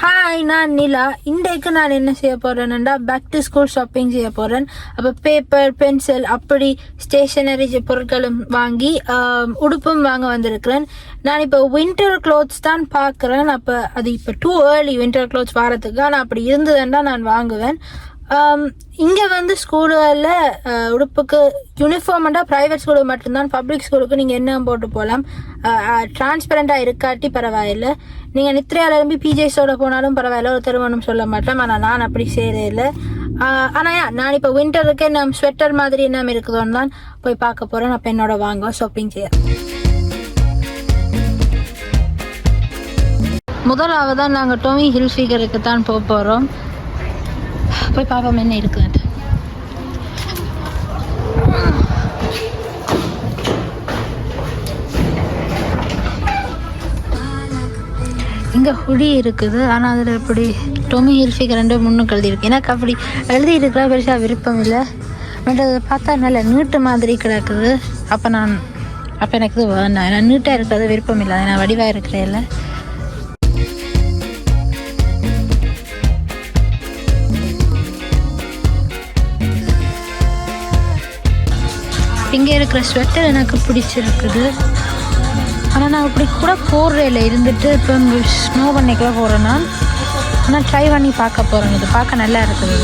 Hi நான் நிலா. இன்றைக்கு நான் என்ன செய்ய போகிறேன்னா பேக் டு ஸ்கூல் ஷாப்பிங் செய்ய போகிறேன் அப்போ பேப்பர் பென்சில் அப்படி ஸ்டேஷனரி பொருட்களும் வாங்கி உடுப்பும் வாங்க வந்திருக்கிறேன். நான் இப்போ வின்டர் க்ளோத்ஸ் தான் பார்க்குறேன். அப்போ அது இப்போ டூ ஏர்லி வின்டர் க்ளோத்ஸ் வாரத்துக்கு. ஆனால் அப்படி இருந்ததுன்னா நான் வாங்குவேன். Um, இங்கே வந்து ஸ்கூலில் uh, உடுப்புக்கு யூனிஃபார்மெண்டாக ப்ரைவேட் ஸ்கூலுக்கு மட்டும்தான் பப்ளிக் ஸ்கூலுக்கு நீங்கள் என்ன போட்டு போகலாம் டிரான்ஸ்பரண்டாக uh, uh, இருக்காட்டி பரவாயில்லை. நீங்கள் நித்ரையால் எழும்பி பிஜேஸோட போனாலும் பரவாயில்ல ஒரு திருமணம் சொல்ல மாட்டோம். ஆனால் நான் அப்படி செய்கிறதில்ல ஆனால் நான் இப்போ வின்டருக்கு நம்ம ஸ்வெட்டர் மாதிரி என்ன இருக்குதோன்னு தான் போய் பார்க்க போகிறேன் அப்போ என்னோட வாங்க ஷாப்பிங் செய்ய முதலாவதாக நாங்கள் டோமி ஹில் ஃபிகருக்கு தான் போக போகிறோம் போய் பார்ப்போம் என்ன இருக்குது இங்கே ஹுடி இருக்குது. ஆனால் அதில் இப்படி டொமி ஹில்ஃபிக் ரெண்டு முன்னுக்கு எழுதியிருக்கு. எனக்கு அப்படி எழுதி இருக்கிற பெருசாக விருப்பம் இல்லை. பட் அதை பார்த்தா நல்ல நீட்டு மாதிரி கிடக்குது. அப்போ நான் அப்போ எனக்கு இது வேணாம். ஏன்னா நீட்டாக இருக்கிறது விருப்பம் இல்லை. நான் வடிவாக இருக்கிறேன் இல்லை இங்கே இருக்கிற ஸ்வெட்டர் எனக்கு பிடிச்சிருக்குது. ஆனால் நான் அப்படி கூட போடுறதில்ல இருந்துட்டு இப்போ ஸ்னோ பண்ணிக்கெல்லாம் போகிறேன் நான். ஆனால் ட்ரை பண்ணி பார்க்க போகிறேன் இது பார்க்க நல்லா இருக்குது.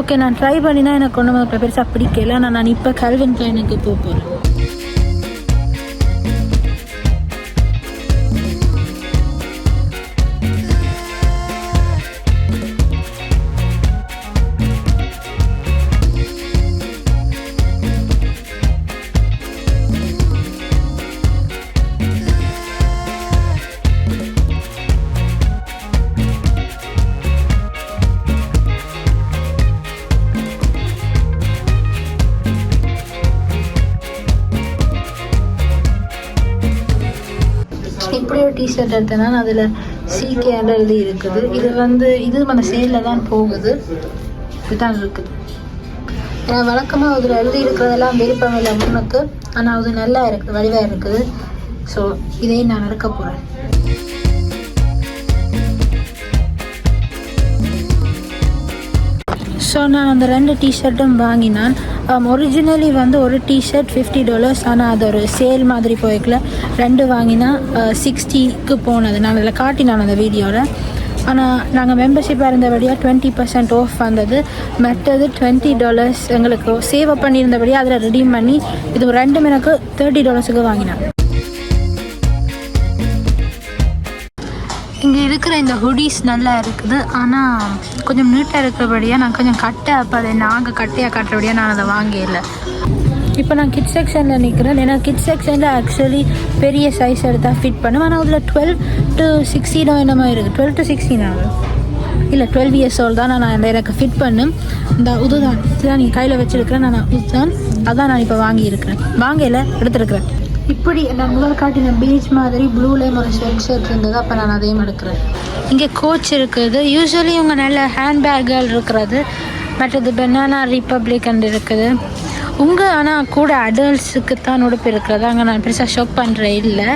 ஓகே நான் ட்ரை பண்ணினா எனக்கு ஒன்றும் பெருசாக பிடிக்கல. ஆனால் நான் இப்போ கல்வின் கிளைனுக்கு போக போகிறேன் டிஷர்ட் எடுத்தேன்னா அதில் சிகே எழுதி இருக்குது. இது வந்து இது நம்ம சேலில் தான் போகுது. இதுதான் இருக்குது. ஏன்னா வழக்கமாக அதில் எழுதி இருக்கிறதெல்லாம் விருப்பம் இல்லை முன்னுக்கு ஆனால் அது நல்லா இருக்குது வடிவாக இருக்குது. ஸோ இதையும் நான் எடுக்க போகிறேன் ஸோ நான் அந்த ரெண்டு டிஷர்ட்டும் வாங்கினான். Um, ஒரிஜினலி வந்து ஒரு டிஷர்ட் ஃபிஃப்டி டாலர்ஸ் ஆனால் அது ஒரு சேல் மாதிரி போய்க்கல ரெண்டு வாங்கினா uh, சிக்ஸ்டிக்கு போனது நான் அதில் காட்டினான் அந்த வீடியோவில் ஆனால் நாங்கள் மெம்பர்ஷிப்பாக இருந்தபடியாக டுவெண்ட்டி பர்சன்ட் ஆஃப் வந்தது. மற்றது டுவெண்ட்டி டாலர்ஸ் எங்களுக்கு சேவ் பண்ணியிருந்தபடியாக அதில் ரெடீம் பண்ணி இது ரெண்டு எனக்கு தேர்ட்டி டாலர்ஸுக்கு வாங்கினான். இங்கே இருக்கிற இந்த ஹுடிஸ் நல்லா இருக்குது. ஆனால் கொஞ்சம் நீட்டாக இருக்கிறபடியாக நான் கொஞ்சம் கட்டை அப்போ அதை நாங்கள் கட்டையாக கட்டுறபடியாக நான் அதை வாங்கல இப்போ நான் கிட் செக்ஷனில் நிற்கிறேன் ஏன்னா கிட் செக்ஷனில் ஆக்சுவலி பெரிய சைஸ் எடுத்தால் ஃபிட் பண்ணுவேன். ஆனால் அதில் டுவெல் டு சிக்ஸ்டீனோ என்னமோ இருக்குது டுவெல் டு சிக்ஸ்டீன் ஆகும் இல்லை டுவெல் இயர்ஸ் ஓல் தான் நான் அந்த எனக்கு ஃபிட் பண்ணும். இந்த உதுதான் இதுதான் நீங்கள் கையில் வச்சுருக்கிறேன். நான் உதுதான் அதான் நான் இப்போ வாங்கியிருக்கிறேன். வாங்கல எடுத்துருக்கிறேன். இப்படி நான் முதல் காட்டின பீச் மாதிரி ப்ளூலேயும் ஒரு ஷர்ட் ஷர்ட் இருந்தது அப்போ நான் அதையும் எடுக்கிறேன். இங்கே கோச் இருக்குது. யூஸ்வலி இவங்க நல்ல ஹேண்ட்பேக்குகள் இருக்கிறது. மற்றது பெனானா ரிப்பப்ளிக் அண்ட் இருக்குது. உங்கள் ஆனால் கூட அடல்ட்ஸுக்கு தான் உடுப்பு இருக்கிறது. அங்கே நான் பெருசாக ஷாப் பண்ணுறேன் இல்லை.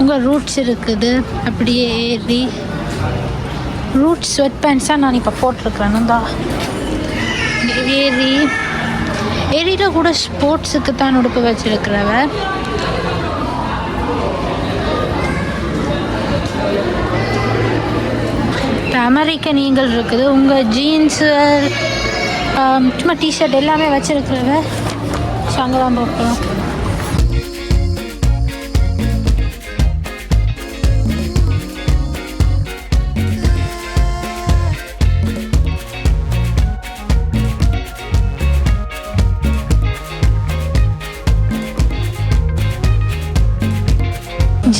உங்கள் ரூட்ஸ் இருக்குது. அப்படியே ஏறி. ரூட் ஸ்வெட் பேண்ட்ஸாக நான் இப்போ போட்டிருக்கிறேன். தான் ஏறி. ஏரியில் கூட ஸ்போர்ட்ஸுக்கு தான் உடுப்பு வச்சிருக்கிறவ இப்போ அமெரிக்கன் இருக்குது. உங்கள் ஜீன்ஸு சும்மா டிஷர்ட் எல்லாமே வச்சுருக்கிறவ ஸோ அங்கே தான் பார்க்கலாம்.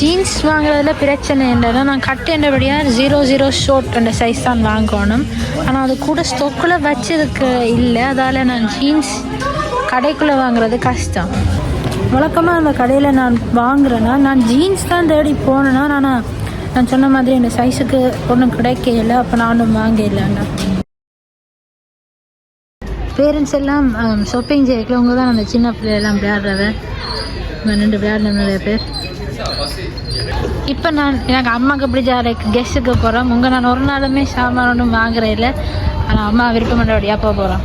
ஜீன்ஸ் வாங்குறதுல பிரச்சனை என்னன்னா நான் கட் ஜீரோ ஜீரோ ஷோர்ட் அந்த சைஸ் தான் வாங்கணும். ஆனால் அது கூட ஸ்டொக்கில் வச்சதுக்கு இல்லை அதால் நான் ஜீன்ஸ் கடைக்குள்ளே வாங்குறது கஷ்டம். வழக்கமாக அந்த கடையில் நான் வாங்குறேன்னா நான் ஜீன்ஸ் தான் தேடி போனேன்னா நான் நான் சொன்ன மாதிரி இந்த சைஸுக்கு ஒன்றும் கிடைக்கல அப்போ நானும் வாங்கலண்ணா பேரண்ட்ஸ் எல்லாம் um, ஷாப்பிங் செய்யக்கிறவங்க தான் அந்த சின்ன பிள்ளையெல்லாம் விளையாடுறவ? ரெண்டு விளையாடுன நிறைய பேர்? இப்போ நான் எனக்கு அம்மாவுக்கு பிடிச்ச லைக் கெஸ்ட்டுக்கு போகிறோம் உங்கள் நான் ஒரு நாளுமே சாமான் ஒன்றும் வாங்குறேன் இல்லை. ஆனால் அம்மா விருப்பமன்றபடியாக போக போகிறோம்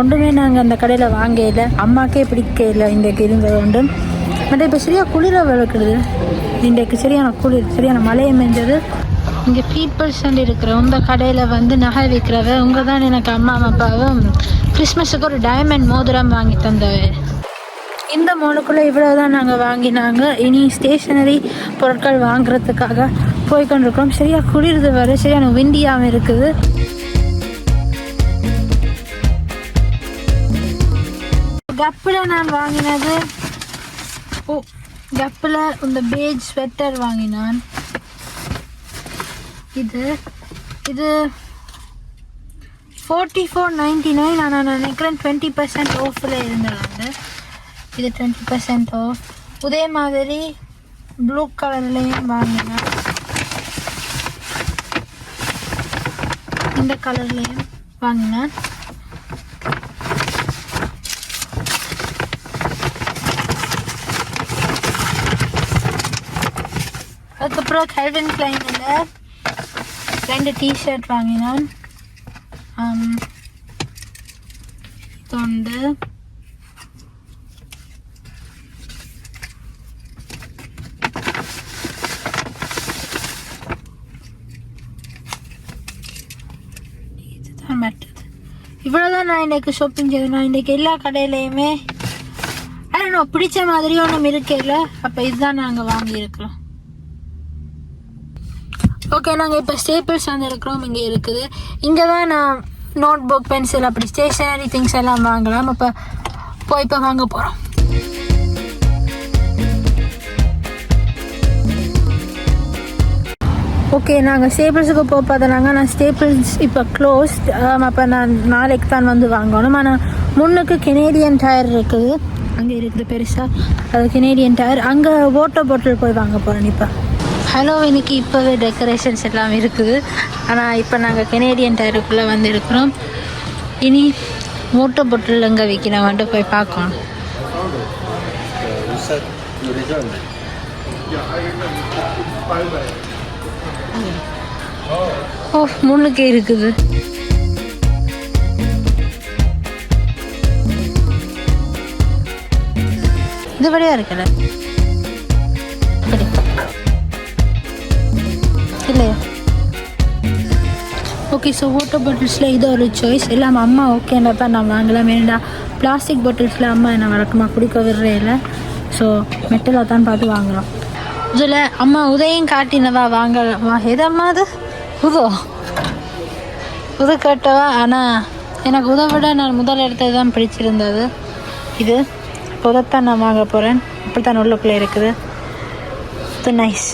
ஒன்றுமே நாங்கள் அந்த கடையில் வாங்கல அம்மாக்கே பிடிக்கல இந்த இருந்தது ஒன்றும். பட் இப்போ சரியாக குளிர விளக்குது. இன்றைக்கு சரியான குளிர் சரியான மழையை மெஞ்சது இங்கே பீப்புள்ஸ் இருக்கிற இந்த கடையில் வந்து நகை விற்கிறவ உங்க தான் எனக்கு அம்மா அப்பாவும் கிறிஸ்மஸுக்கு ஒரு டைமண்ட் மோதிரம் வாங்கி தந்தவ. இந்த மாலுக்குள்ளே இவ்வளோ தான் நாங்கள் வாங்கினாங்க. இனி ஸ்டேஷனரி பொருட்கள் வாங்குறதுக்காக போய் கொண்டிருக்கோம் சரியாக குளிர்து வர சரியான விண்டியாகவும் இருக்குது. கப்பில் நான் வாங்கினது ஓ கப்பில் இந்த பேஜ் ஸ்வெட்டர் வாங்கினான். இது இது ஃபோர்ட்டி ஃபோர் நைன்டி நைன் ஆனால் நான் நினைக்கிறேன் டுவெண்ட்டி பர்சன்ட் ஆஃபில் இருந்தது இது டுவெண்ட்டி பர்சன்ட் ஆஃப் இதே மாதிரி ப்ளூ கலர்லேயும் வாங்கினேன். இந்த கலர்லேயும் வாங்கினேன். அதுக்கப்புறம் கல்வின் கிளைனில் ரெண்டு டிஷர்ட் வாங்கினேன் தொண்டு. இவ்வளோதான் நான் இன்னைக்கு ஷாப்பிங் செய்தேன். நான் இன்னைக்கு எல்லா கடையிலையுமே ஆனால் பிடிச்ச மாதிரி ஒன்றும் இருக்கல அப்போ இதுதான் நாங்கள் வாங்கியிருக்கிறோம். ஓகே நாங்கள் இப்போ ஸ்டேபிள்ஸ் வந்து இருக்கிறோம். இங்கே இருக்குது. இங்கே தான் நான் நோட் புக் பென்சில் அப்படி ஸ்டேஷனரி திங்ஸ் எல்லாம் வாங்கலாம். அப்போ போய் இப்போ வாங்க போகிறோம் ஓகே நாங்கள் ஸ்டேபிள்ஸுக்கு போக பார்த்தனாங்க. நான் ஸ்டேபிள்ஸ் இப்போ க்ளோஸ் அப்போ நான் நாளைக்கு தான் வந்து வாங்கணும். ஆனால் முன்னுக்கு கெனேடியன் டயர் இருக்குது. அங்கே இருக்குது பெருசாக அது கெனேடியன் டயர் அங்கே வாட்டர் பாட்டில் போய் வாங்க போகிறேன் இப்போ. ஹலோ இன்னைக்கு இப்போவே டெக்கரேஷன்ஸ் எல்லாம் இருக்குது. ஆனால் இப்போ நாங்கள் கெனேடியன் டயருக்குள்ளே வந்திருக்கிறோம். இனி மூட்டை பொட்டில் எங்கே விற்கிறவன்ட்டு போய் பார்க்கணும் ஓ முன்னுக்கே இருக்குது. இது வழியாக இருக்குல்ல? இல்லையா ஓகே ஸோ வாட்டர் பாட்டில்ஸில் இது ஒரு சாய்ஸ் எல்லாம் அம்மா ஓகேன்றப்ப நான் வாங்கலாம் ஏன்னா பிளாஸ்டிக் பாட்டில்ஸில் அம்மா என்ன வழக்கமாக குடிக்க விடுறே இல்லை ஸோ மெட்டலாக தான் பார்த்து வாங்குகிறோம் இதில் அம்மா உதயம் காட்டினவா வாங்கலாமா எதம்மா அது உதோ உது கட்டவா ஆனால் எனக்கு உதவிட நான் முதல் இடத்துல தான் பிடிச்சிருந்தது இது உதத்தான் நான் வாங்க போகிறேன் அப்படி தான் உள்ளுக்குள்ளே இருக்குது இது நைஸ்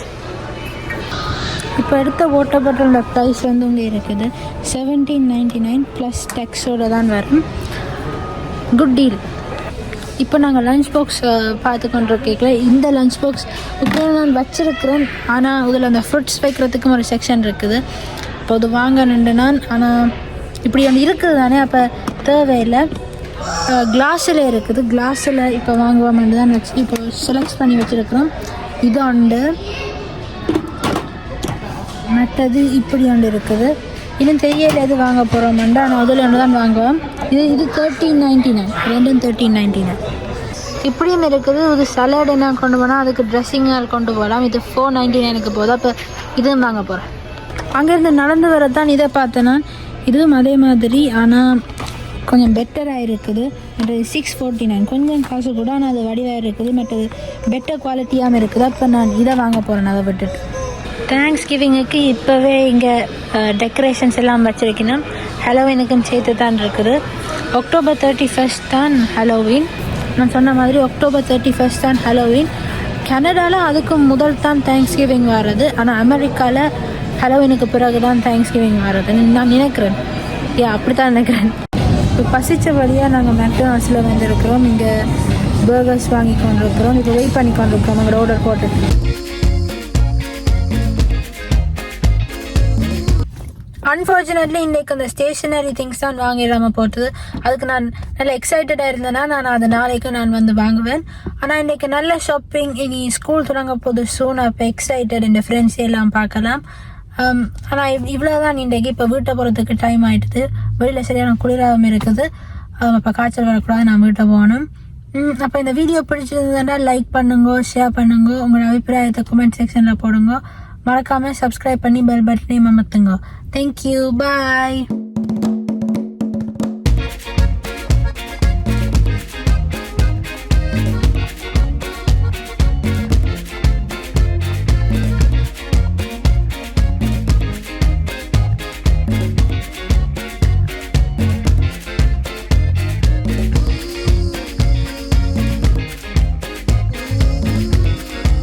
இப்போ எடுத்த வாட்டர் பாட்டிலோட ப்ரைஸ் வந்து இங்கே இருக்குது. செவன்டீன் நைன்டி நைன் ப்ளஸ் டெக்ஸோடு தான் வரும். குட் டீல் இப்போ நாங்கள் லஞ்ச் பாக்ஸ் பார்த்து கொண்டிருக்கல இந்த லஞ்ச் பாக்ஸ் இப்போ நான் வச்சுருக்கிறேன். ஆனால் அதில் அந்த ஃப்ரூட்ஸ் வைக்கிறதுக்கும் ஒரு செக்ஷன் இருக்குது. இப்போ அது வாங்க நின்று நான் ஆனால் இப்படி ஒன்று இருக்குது தானே அப்போ தேவையில்லை. கிளாஸில் இருக்குது. கிளாஸில் இப்போ வாங்குவோம்னு தான் வச்சு இப்போ செலக்ட் பண்ணி வச்சுருக்கிறோம். இது உண்டு. மற்றது இப்படி ஒன்று இருக்குது. இன்னும் தெரியல எது வாங்க போகிறோம்டா நான் அதில் ஒன்று தான் வாங்குவேன். இது இது தேர்ட்டீன் நைன்டி நைன் ரெண்டும் தேர்ட்டீன் நைன்டி நைன் இப்படியும் இருக்குது. இது சலாட் என்ன கொண்டு போனால் அதுக்கு ட்ரெஸ்ஸிங்காக கொண்டு போகலாம் இது ஃபோர் நைன்டி நைனுக்கு போதும். அப்போ இதுவும் வாங்க போகிறேன் அங்கேருந்து நடந்து வரதான் இதை பார்த்தேன் நான். இதுவும் அதே மாதிரி ஆனால் கொஞ்சம் பெட்டராக இருக்குது. மற்றது சிக்ஸ் ஃபோர்ட்டி நைன் கொஞ்சம் காசு கூட ஆனால் அது வடிவாக இருக்குது. மற்றது பெட்டர் குவாலிட்டியாகவும் இருக்குது. அப்போ நான் இதை வாங்க போகிறேன் அதை விட்டுட்டு. தேங்க்ஸ் கிவிங்குக்கு இப்போவே இங்கே டெக்கரேஷன்ஸ் எல்லாம் வச்சுருக்கணும். ஹலோவினுக்கும் சேர்த்து தான் இருக்குது. அக்டோபர் தேர்ட்டி ஃபஸ்ட் தான் ஹலோவின் நான் சொன்ன மாதிரி அக்டோபர் தேர்ட்டி ஃபஸ்ட் தான் ஹலோவின் கனடாவில் அதுக்கு முதல் தான் தேங்க்ஸ் கிவிங் வர்றது. ஆனால் அமெரிக்காவில் ஹலோவினுக்கு பிறகு தான் தேங்க்ஸ் கிவிங் வர்றதுன்னு நான் நினைக்கிறேன். யா அப்படித்தான் நினைக்கிறேன். இப்போ பசித்த வழியாக நாங்கள் மெக்டானல்ஸில் வந்திருக்கிறோம். இங்கே பர்கர்ஸ் வாங்கி கொண்டிருக்கிறோம். இப்போ வெயிட் பண்ணி கொண்டிருக்கிறோம். எங்களோட ஆர்டர் போட்டு. அன்ஃபார்ச்சுனேட்லி இன்றைக்கு அந்த ஸ்டேஷனரி திங்ஸ் தான் வாங்கிடாமல் போட்டது. அதுக்கு நான் நல்ல எக்ஸைட்டடாக இருந்தேன்னா நான் அது நாளைக்கு நான் வந்து வாங்குவேன். ஆனால் இன்றைக்கு நல்ல ஷாப்பிங் இனி ஸ்கூல் தொடங்க போது சூன் அப்போ எக்ஸைட்டட் இந்த ஃப்ரெண்ட்ஸ் எல்லாம் பார்க்கலாம். ஆனால் இவ்வளோ தான் இன்றைக்கு. இப்போ வீட்டை போகிறதுக்கு டைம் ஆயிடுது வெளியில் சரியான குளிராகவும் இருக்குது. அப்போ காய்ச்சல் வரக்கூடாது. நான் வீட்டை போகணும். அப்போ இந்த வீடியோ பிடிச்சிருந்ததுன்னா லைக் பண்ணுங்க ஷேர் பண்ணுங்க. உங்களோட அபிப்பிராயத்தை கமெண்ட் செக்ஷனில் போடுங்க. மறக்காமல் சப்ஸ்கிரைப் பண்ணி பெல் பட்டனையும் அமர்த்துங்க தேங்க்யூ பாய்